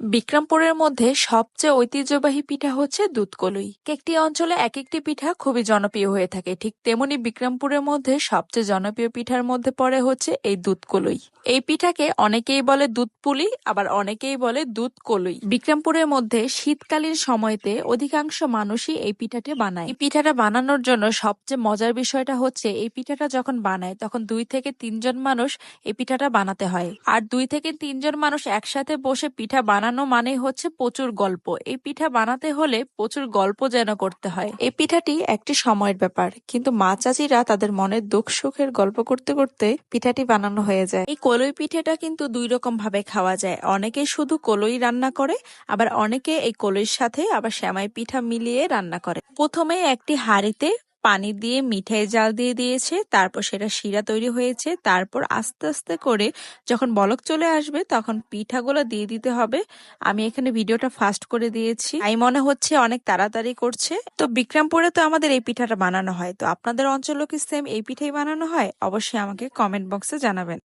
বিক্রমপুরের মধ্যে সবচেয়ে ঐতিহ্যবাহী পিঠা হচ্ছে দুধকলুই। একটি অঞ্চলে এক একটি পিঠা খুবই জনপ্রিয় হয়ে থাকে। ঠিক তেমনি বিক্রমপুরের মধ্যে সবচেয়ে জনপ্রিয় পিঠার মধ্যে পড়ে হচ্ছে এই দুধকলুই। এই পিঠাকে অনেকেই বলে দুধ পুলি, আবার অনেকেই বলে দুধ কলুই। বিক্রমপুরের মধ্যে শীতকালীন সময়তে অধিকাংশ মানুষই এই পিঠাটি বানায়। এই পিঠাটা বানানোর জন্য সবচেয়ে মজার বিষয়টা হচ্ছে, এই পিঠাটা যখন বানায়, তখন দুই থেকে তিনজন মানুষ এই পিঠাটা বানাতে হয়। আর দুই থেকে তিনজন মানুষ একসাথে বসে পিঠা বানানো মানে হচ্ছে প্রচুর গল্প। এই পিঠা বানাতে হলে প্রচুর গল্প যেন করতে হয়। এই পিঠাটি একটি সময়ের ব্যাপার, কিন্তু মা চাচিরা তাদের মনের দুঃখ সুখের গল্প করতে করতে পিঠাটি বানানো হয়ে যায়। এই কলই পিঠাটা কিন্তু দুই রকম ভাবে খাওয়া যায়। অনেকে শুধু কলই রান্না করে, আবার অনেকে এই কলইর সাথে আবার সেমাই পিঠা মিলিয়ে রান্না করে। প্রথমে একটি হাঁড়িতে পানি দিয়ে মিঠাই জাল দিয়ে দিয়েছে, তারপর সেটা শিরা তৈরি হয়েছে, তারপর আস্তে আস্তে করে যখন বলক চলে আসবে তখন পিঠাগুলো দিয়ে দিতে হবে। আমি এখানে ভিডিওটা ফাস্ট করে দিয়েছি। তাই মনে হচ্ছে অনেক তাড়াতাড়ি করছে। তো বিক্রমপুরে তো আমাদের এই পিঠাটা বানানো হয়। তো আপনাদের অঞ্চলেও কি সেম এই পিঠাই বানানো হয়? অবশ্যই আমাকে কমেন্ট বক্সে জানাবেন।